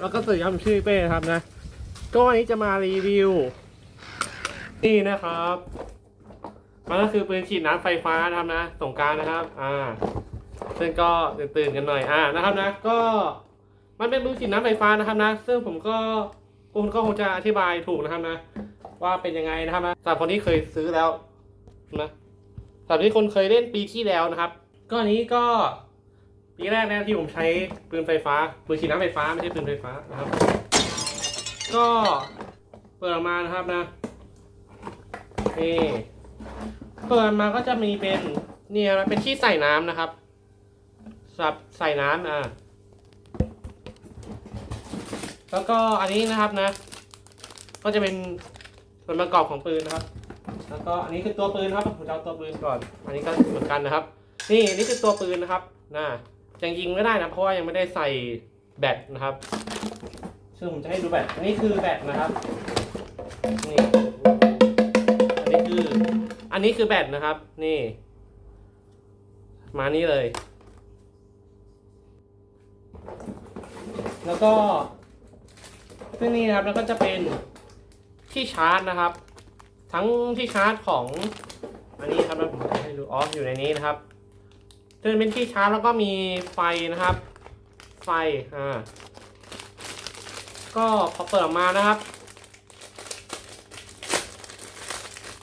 แล้วก็สวัสดีครับผมชื่อเป้นะครับนะ ก็วันนี้จะมารีวิว นี่นะครับ มันก็คือปืนฉีดน้ำไฟฟ้านะครับนะ สงการนะครับ อ่า ซึ่งก็ตื่นๆกันหน่อย อ่า นะครับนะ ก็ มันเป็นปืนฉีดน้ำไฟฟ้านะครับนะ ซึ่งผมก็คุณก็คงจะอธิบายถูกนะครับนะ ว่าเป็นยังไงนะครับนะสำหรับคนที่เคยซื้อแล้วนะสำหรับที่คนเคยเล่นปีที่แล้วนะครับ ก็อันนี้ก็ ปีแรกนะที่ผมใช้ปืนไฟฟ้าปืนฉีดน้ำไฟฟ้าไม่ใช่ปืนไฟฟ้านะครับ ก็เปิดออกมานะครับนะนี่เปิดมาก็จะมีเป็นนี่ครับเป็นที่ใส่น้ำนะครับสับใส่น้ำอ่าแล้วก็อันนี้นะครับนะ ก็จะเป็นส่วนประกอบของปืนนะครับ แล้วก็อันนี้คือตัวปืนครับผมจะเอาตัวปืนก่อน อันนี้ก็เหมือนกันนะครับ นี่นี่คือตัวปืนนะครับนะ ยังยิงไม่ได้นะเพราะว่ายังไม่ได้ใส่แบตนะครับ ซึ่งผมจะให้ดูแบตอันนี้คือแบตนะครับนี่อันนี้คือ อันนี้คือแบตนะครับ นี่ มานี่เลย แล้วก็ซึ่งนี่นะครับแล้วก็จะเป็นที่ชาร์จนะครับ ทั้งที่ชาร์จของอันนี้ครับแล้วผมจะให้ดูอ๋ออยู่ในนี้นะครับ จะเป็นที่ชาร์จแล้วก็มีไฟนะครับ ไฟอ่าก็พอเปิดออกมานะครับ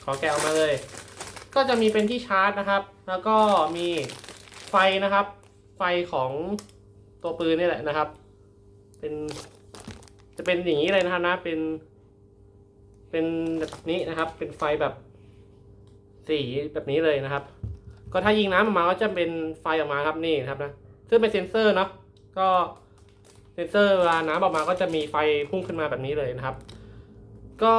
ขอแกะออกมาเลย ก็จะมีเป็นที่ชาร์จนะครับ แล้วก็มีไฟนะครับ ไฟของตัวปืนนี่แหละนะครับ เป็น จะเป็นอย่างนี้เลยนะครับนะ เป็น เป็นแบบนี้นะครับ เป็นไฟแบบสีแบบนี้เลยนะครับ ก็ถ้ายิงน้ำออกมาก็จะเป็นไฟออกมาครับนี่ครับนะซึ่งเป็นเซ็นเซอร์เนาะก็เซ็นเซอร์เวลาน้ำออกมาก็จะมีไฟพุ่งขึ้นมาแบบนี้เลยนะครับ ก็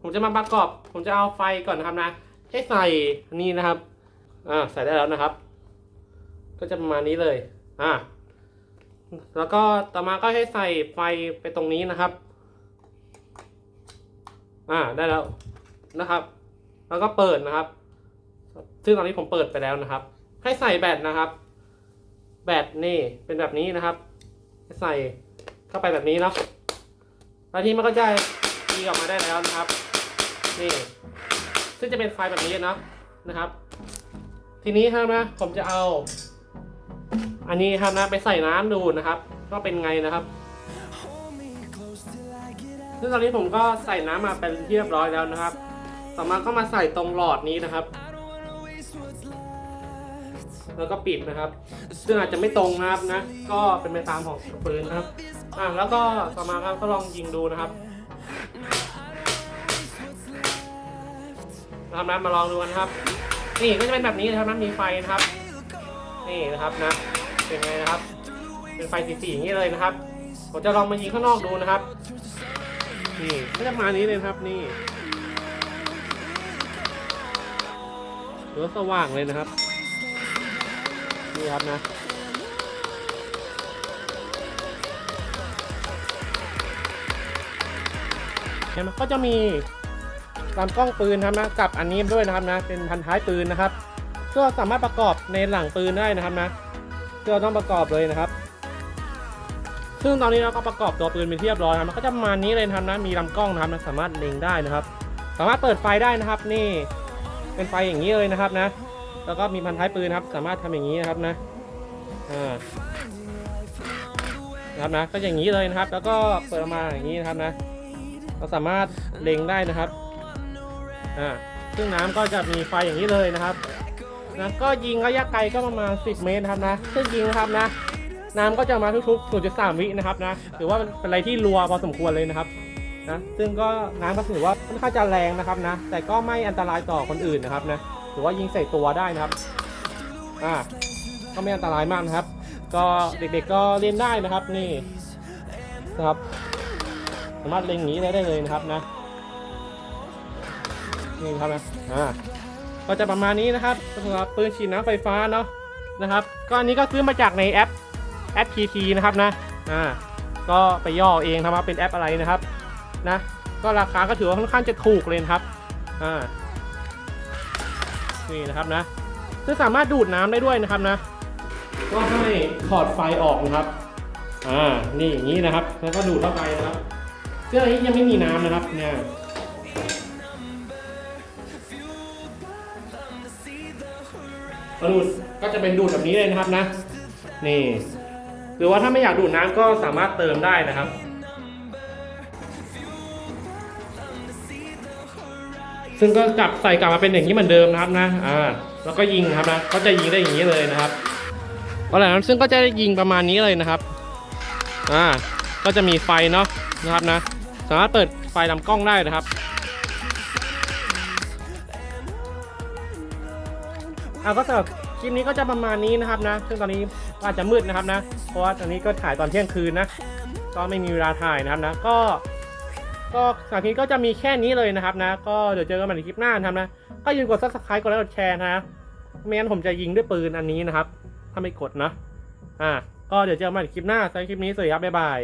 ผมจะมาประกอบ ผมจะเอาไฟก่อนนะครับนะ ให้ใส่นนี้นะครับ อ่าใส่ได้แล้วนะครับ ก็จะประมาณนี้เลย อ่า แล้วก็ต่อมาก็ให้ใส่ไฟไปตรงนี้นะครับ อ่าได้แล้วนะครับ แล้วก็เปิดนะครับ ซึ่งตอนนี้ผมเปิดไปแล้วนะครับ ให้ใส่แบตนะครับ แบตนี่เป็นแบบนี้นะครับให้ใส่เข้าไปแบบนี้เนาะแล้วทีมันก็จะดีออกมาได้แล้วนะครับ นี่ ซึ่งจะเป็นไฟแบบนี้เนาะนะครับ ทีนี้ครับนะผมจะเอา อันนี้ครับนะไปใส่น้ำดูนะครับว่าเป็นไงนะครับซึ่งตอนนี้ผมก็ใส่น้ำมาเป็นที่เรียบร้อยแล้วนะครับ ต่อมาก็มาใส่ตรงหลอดนี้นะครับ แล้วก็ปิดนะครับ ซึ่งอาจจะไม่ตรงนะครับนะ ก็เป็นไปตามของปืนนะครับ อะแล้วก็ต่อมาครับก็ลองยิงดูนะครับนะครับนะมาลองดูกันครับ นี่ก็จะเป็นแบบนี้นะครับนะมีไฟนะครับ นี่นะครับนะ เป็นไงนะครับ เป็นไฟสีๆอย่างนี้เลยนะครับ ผมจะลองมายิงข้างนอกดูนะครับ นี่ก็จะมานี้เลยครับนี่หลือสว่างเลยนะครับ นี่ครับนะเห็นไหมก็จะมีลำกล้องปืนนะครับนะกับอันนี้ด้วยนะครับนะ เป็นพันท้ายปืนนะครับ ก็สามารถประกอบในหลังปืนได้นะครับนะก็ต้องประกอบเลยนะครับ ซึ่งตอนนี้เราก็ประกอบตัวปืนเป็นที่เรียบร้อยนะครับมันก็จะประมาณนี้เลยนะครับนะมีลำกล้องนะครับสามารถเล็งได้นะครับ สามารถเปิดไฟได้นะครับ นี่เป็นไฟอย่างนี้เลยนะครับนะ แล้วก็มีพันท้ายปืนครับ สามารถทำอย่างนี้นะครับนะอ่านะครับนะก็อย่างนี้เลยนะครับ แล้วก็เปิดออกมาอย่างนี้นะครับนะ เราสามารถเล็งได้นะครับอ่าซึ่งน้ำก็จะมีไฟอย่างนี้เลยนะครับนะก็ยิงระยะไกลก็ประมาณ 10 เมตรครับนะ ซึ่งยิงนะครับนะ น้ำก็จะมาทุกๆ0.3 วินะครับนะถือว่าเป็นอะไรที่รัวพอสมควรเลยนะครับนะซึ่งก็น้ำก็ถือว่าค่อนข้างจะแรงนะครับนะ แต่ก็ไม่อันตรายต่อคนอื่นนะครับนะ ถือว่ายิงใส่ตัวได้นะครับ อ่า ก็ไม่อันตรายมากนะครับ ก็เด็กๆก็เล่นได้นะครับนี่นะครับ สามารถเล็งอย่างนี้ได้เลยนะครับนะ นี่ครับนะ อ่า ก็จะประมาณนี้นะครับสำหรับปืนฉีดน้ำไฟฟ้าเนาะนะครับ ก็อันนี้ก็ซื้อมาจากในแอปแอป PT นะครับนะ อ่า ก็ไปย่อเองนะครับเป็นแอปอะไรนะครับ นะ ก็ราคาก็ถือว่าค่อนข้างจะถูกเลยนะครับ อ่า นี่นะครับนะซึ่งสามารถดูดน้ำได้ด้วยนะครับนะ ก็ให้ถอดไฟออกนะครับ อ่า นี่อย่างนี้นะครับ แล้วก็ดูดเข้าไปนะครับเครื่องนี้ยังไม่มีน้ำนะครับ เนี่ยพอดูดก็จะเป็นดูดแบบนี้เลยนะครับนะ นี่ หรือว่าถ้าไม่อยากดูดน้ำก็สามารถเติมได้นะครับ ซึ่งก็กลับใส่กลับมาเป็นอย่างนี้เหมือนเดิมนะครับนะอ่าแล้วก็ยิงครับนะก็จะยิงได้อย่างนี้เลยนะครับก็หลังนั้นซึ่งก็จะได้ยิงประมาณนี้เลยนะครับอ่าก็จะมีไฟเนาะนะครับนะ สามารถเปิดไฟลำกล้องได้นะครับอ่าก็สำหรับคลิปนี้ก็จะประมาณนี้นะครับนะ ซึ่งตอนนี้อาจจะมืดนะครับนะ เพราะว่าตอนนี้ก็ถ่ายตอนเที่ยงคืนนะ ก็ไม่มีเวลาถ่ายนะครับนะ ก็ ก็สำหรับคลิปก็จะมีแค่นี้เลยนะครับนะ ก็เดี๋ยวเจอกันใหม่ในคลิปหน้านะครับนะ ก็อย่าลืมกด subscribe กดไลค์กดแชร์นะไม่งั้นผมจะยิงด้วยปืนอันนี้นะครับ ถ้าไม่กดนะ อ่า ก็เดี๋ยวเจอกันใหม่ในคลิปหน้าสำหรับคลิปนี้สวัสดีครับบ๊ายบาย